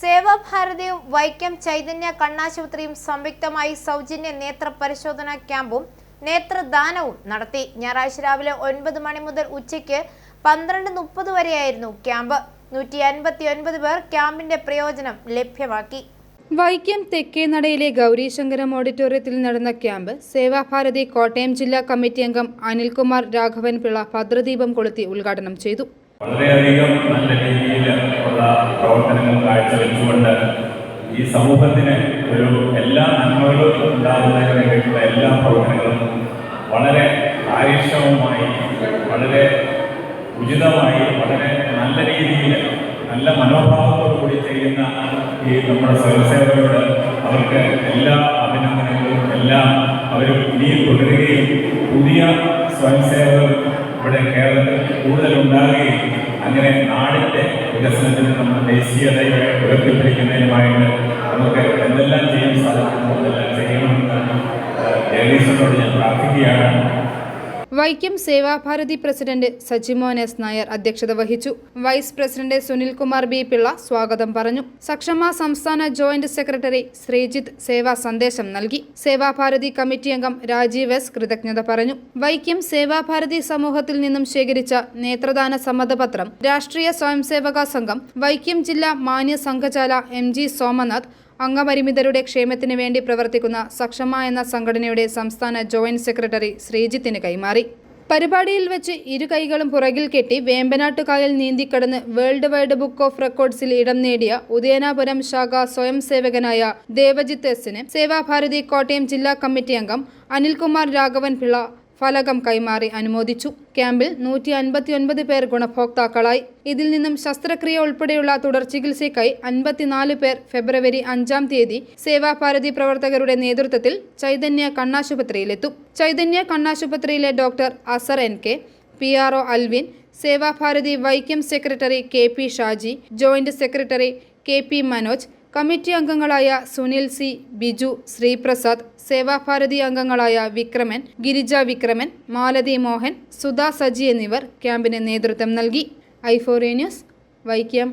സേവാഭാരതിയും വൈക്കം ചൈതന്യ കണ്ണാശുപത്രിയും സംയുക്തമായി സൗജന്യ നേത്ര പരിശോധനാ ക്യാമ്പും നേത്രദാനവും നടത്തി. ഞായറാഴ്ച രാവിലെ ഒൻപത് മണി മുതൽ ഉച്ചയ്ക്ക് പന്ത്രണ്ട് മുപ്പത് വരെയായിരുന്നു ക്യാമ്പ്. നൂറ്റി അൻപത്തി ഒൻപത് പേർ ക്യാമ്പിന്റെ പ്രയോജനം ലഭ്യമാക്കി. വൈക്കം തെക്കേനടയിലെ ഗൗരീശങ്കരം ഓഡിറ്റോറിയത്തിൽ നടന്ന ക്യാമ്പ് സേവാഭാരതി കോട്ടയം ജില്ലാ കമ്മിറ്റി അംഗം അനിൽകുമാർ രാഘവൻ പിള്ള ഭദ്രദീപം കൊളുത്തി ഉദ്ഘാടനം ചെയ്തു. വളരെയധികം നല്ല രീതിയിൽ ഉള്ള പ്രവർത്തനങ്ങൾ കാഴ്ചവെച്ചുകൊണ്ട് ഈ സമൂഹത്തിന് ഒരു എല്ലാ നന്മകളും ഉണ്ടാകുന്നതിന് വേണ്ടിയിട്ടുള്ള എല്ലാ പ്രവർത്തനങ്ങളും വളരെ കാര്യക്ഷമമായി വളരെ ഉചിതമായി വളരെ നല്ല രീതിയിൽ നല്ല മനോഭാവത്തോടു കൂടി ചെയ്യുന്ന ഈ നമ്മുടെ സ്വയംസേവകരോട് അവർക്ക് എല്ലാ അഭിനന്ദനങ്ങളും എല്ലാം അവർ ഇനിയും തുടരുകയും പുതിയ സ്വയംസേവകർ ഇവിടെ കേരളത്തിൽ കൂടുതൽ ഉണ്ടാകുകയും അങ്ങനെ നാടിന്റെ വികസനത്തിന് നമ്മൾ ദേശീയതയെ ഉയർത്തിപ്പിടിക്കുന്നതിനുമായിട്ട് നമുക്ക് എന്തെല്ലാം ചെയ്യാൻ സാധിക്കുമോ എന്തെല്ലാം ചെയ്യണമെന്ന് ജഗദീശനോട് ഞാൻ പ്രാർത്ഥിക്കുകയാണ്. വൈക്കം സേവാഭാരതി പ്രസിഡന്റ് സജിമോൻ എസ് നായർ അധ്യക്ഷത വഹിച്ചു. Vice president Sunilkumar B Pillai സ്വാഗതം പറഞ്ഞു. സക്ഷമ സംസ്ഥാന ജോയിന്റ് സെക്രട്ടറി ശ്രീജിത്ത് സേവാ സന്ദേശം നൽകി. സേവാഭാരതി കമ്മിറ്റി അംഗം രാജീവ് എസ് കൃതജ്ഞത പറഞ്ഞു. വൈക്കം സേവാഭാരതി സമൂഹത്തിൽ നിന്നും ശേഖരിച്ച നേത്രദാന സമ്മതപത്രം രാഷ്ട്രീയ സ്വയംസേവക സംഘം വൈക്കം ജില്ലാ മാന്യ സംഘചാല എം ജി സോമനാഥ് അംഗപരിമിതരുടെ ക്ഷേമത്തിന് വേണ്ടി പ്രവർത്തിക്കുന്ന സക്ഷമ എന്ന സംഘടനയുടെ സംസ്ഥാന ജോയിന്റ് സെക്രട്ടറി ശ്രീജിത്തിന് കൈമാറി. പരിപാടിയിൽ വെച്ച് ഇരു കൈകളും പുറകിൽ കെട്ടി വേമ്പനാട്ടുകായൽ നീന്തിക്കടന്ന് വേൾഡ് വൈഡ് ബുക്ക് ഓഫ് റെക്കോർഡ്സിൽ ഇടം നേടിയ ഉദയനാപുരം ശാഖ സ്വയം സേവകനായ ദേവജിത്ത് എസിന് സേവാഭാരതി കോട്ടയം ജില്ലാ കമ്മിറ്റി അംഗം അനിൽകുമാർ രാഘവൻ പിള്ള ഫലകം കൈമാറി അനുമോദിച്ചു. ക്യാമ്പിൽ നൂറ്റി അൻപത്തിയൊൻപത് പേർ ഗുണഭോക്താക്കളായി. ഇതിൽ നിന്നും ശസ്ത്രക്രിയ ഉൾപ്പെടെയുള്ള തുടർ ചികിത്സയ്ക്കായി അൻപത്തിനാല് പേർ ഫെബ്രുവരി അഞ്ചാം തീയതി സേവാഭാരതി പ്രവർത്തകരുടെ നേതൃത്വത്തിൽ ചൈതന്യ കണ്ണാശുപത്രിയിലെത്തും. Chaitanya കണ്ണാശുപത്രിയിലെ doctor Azar N K P R O Alvin Sevabharathi Vaikom secretary K P Shaji joint secretary K P Manoj committee അംഗങ്ങളായ സുനിൽ സി ബിജു ശ്രീപ്രസാദ് സേവാഭാരതി അംഗങ്ങളായ വിക്രമൻ ഗിരിജ വിക്രമൻ മാലതി മോഹൻ സുധാ സജി എന്നിവർ ക്യാമ്പിന് നേതൃത്വം നൽകി. ഐഫോറിയ ന്യൂസ് വൈക്കം.